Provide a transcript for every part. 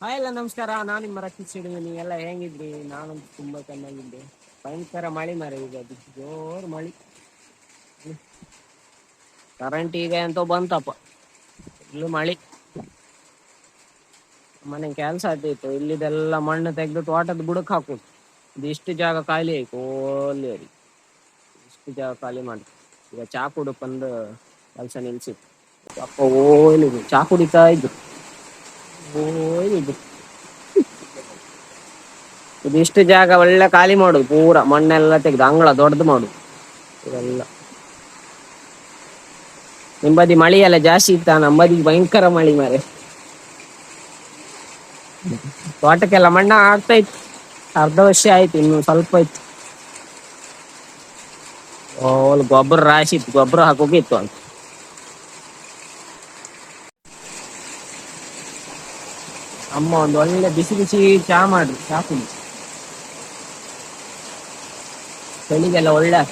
Hi ಎಲ್ಲ, ನಮಸ್ಕಾರ. ನಾನು ನಿಮ್ಮ ರಕ್ಷಿತ್ ಸಿಡಿಮಿ ನೀವೆಲ್ಲ ಹೆಂಗಿದ್ರಿ? ನಾನಂತೂ ತುಂಬಾ ಚೆನ್ನಾಗಿದ್ದೆ. ಭಯಂಕರ ಮಳೆ ಮರ ಈಗ. ಅದು ಜೋರ್ ಮಳಿ. ಕರೆಂಟ್ ಈಗ ಎಂತೋ ಬಂತಪ್ಪ. ಇಲ್ಲೂ ಮಳಿ. ಮನೆ ಕೆಲಸ ಆಯ್ತು ಇಲ್ಲಿದೆಲ್ಲ ಮಣ್ಣು ತೆಗೆದು ತೋಟದ ಬುಡಕ್ ಹಾಕೋದು. ಇದಿಷ್ಟು ಜಾಗ ಖಾಲಿ ಆಯ್ತು. ಓಲಿ ಇಷ್ಟು ಜಾಗ ಖಾಲಿ ಮಾಡಿ ಈಗ ಚಾ ಬಂದು ಕೆಲಸ ನಿಲ್ಸಿತ್ತು ಅಪ್ಪ ಓಲಿ ಚಾ ಕುಡಿತಾ ಓಯ್ದು ಇದಿಷ್ಟು ಜಾಗ ಒಳ್ಳೆ ಖಾಲಿ ಮಾಡುದು, ಪೂರ ಮಣ್ಣೆಲ್ಲ ತೆಗೆದು, ಅಂಗಳ ದೊಡ್ಡದು ಮಾಡುದು. ಇದೆಲ್ಲ ನಿಂಬದಿ ಮಳಿ ಎಲ್ಲ ಜಾಸ್ತಿ ಇತ್ತ? ನಂಬದಿ ಭಯಂಕರ ಮಳಿ ಮಾರೆ ತೋಟಕ್ಕೆಲ್ಲ ಮಣ್ಣ ಆಗ್ತಾ ಇತ್ತು. ಅರ್ಧ ವರ್ಷ ಆಯ್ತು, ಇನ್ನು ಸ್ವಲ್ಪ ಇತ್ತು. ಓಲ್ ಗೊಬ್ಬರ ರಾಶಿ ಇತ್ತು, ಗೊಬ್ಬರ ಹಾಕೋಕಿತ್ತು ಅಂತ ಅಮ್ಮ ಒಂದು ಒಳ್ಳೆ ಬಿಸಿ ಬಿಸಿ ಚಾ ಮಾಡ್ರಿ ಚಾ ಕುಡಿ ಚಳಿಗೆಲ್ಲ ಒಳ್ಳೆ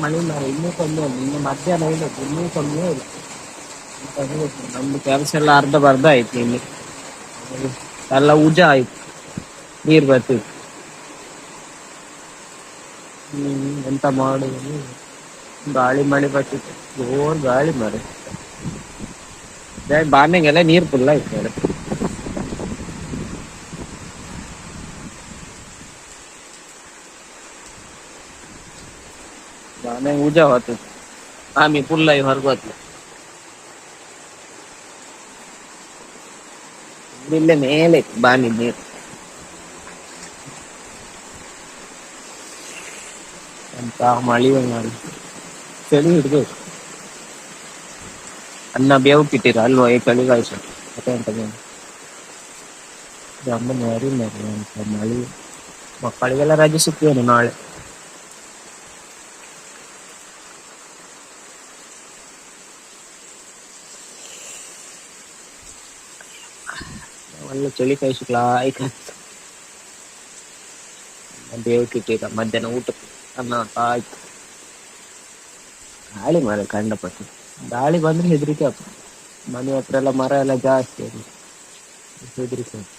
ಮಳೆ ಮರ ಇನ್ನೂ ಕಮ್ಮಿ ಅಲ್ಲ ಇನ್ನು ಮಧ್ಯಾಹ್ನ ಇಡಬೇಕು ಇನ್ನೂ ಕಮ್ಮಿ ಹೇಳ್ಬೇಕು. ನಮ್ದು ಕೆಲಸ ಎಲ್ಲ ಅರ್ಧ ಬರ್ಧ ಆಯ್ತು ಇಲ್ಲಿ. ಎಲ್ಲ ಉಜ ಆಯ್ತು. ನೀರ್ ಬರ್ತಿತ್ತು. ಹ್ಮ್, ಎಂತ ಮಾಡುದು? ಗಾಳಿ ಮಳೆ ಬರ್ತಿತ್ತು. ಜೋರ್ ಗಾಳಿ ಮರೆ ಬಾನೆಗೆಲ್ಲ ನೀರ್ ಫುಲ್ ಆಯ್ತು ಮಾರ್ರೆ. ಬಾನೆ ಉಜ ಆಮಿ ಫುಲ್ ಆಗಿ ಹೊರಗೋತ್ಲು ಇಲ್ಲೇ ಮೇಲೆ ಇತ್ತು ಬಾನಿ ನೀರು ಅಂತ ಮಳಿ ಮಾಡಿ ಚಳಿ ಹಿಡ್ಬೇಕು ಅನ್ನ ಬೇವು ಕಿಟ್ಟಿರ ಅಲ್ವಾ ಈ ಚಳಿಗಾಯ್ಸ ಮತ್ತೆ ಅಂತ ಅಮ್ಮನ ಯಾರಿ ಅಂತ ಮಳಿ ಮಕ್ಕಳಿಗೆಲ್ಲ ರಜೆ ಸಿಕ್ತೇನು ನಾಳೆ ಒಳ್ಳೆ ಚಳಿ ಕಾಯಿಸ್ಲಾ ಆಯ್ತು ಬೇವು ಕಿಟ್ಟಿರ ಮಧ್ಯಾಹ್ನ ಊಟಕ್ಕೆ ಅನ್ನ ಆಯ್ತು ಗಾಳಿ ಮರ ಕಂಡಪಟ್ಟು ಗಾಳಿ ಬಂದ್ರೆ ಹೆದರಿಕೆ ಆಗ್ತದೆ ಮನೆ ಹತ್ರ ಎಲ್ಲ ಮರ ಎಲ್ಲ ಜಾಸ್ತಿ ಅದು ಹೆದರಿಕೆ ಆಗ್ತದೆ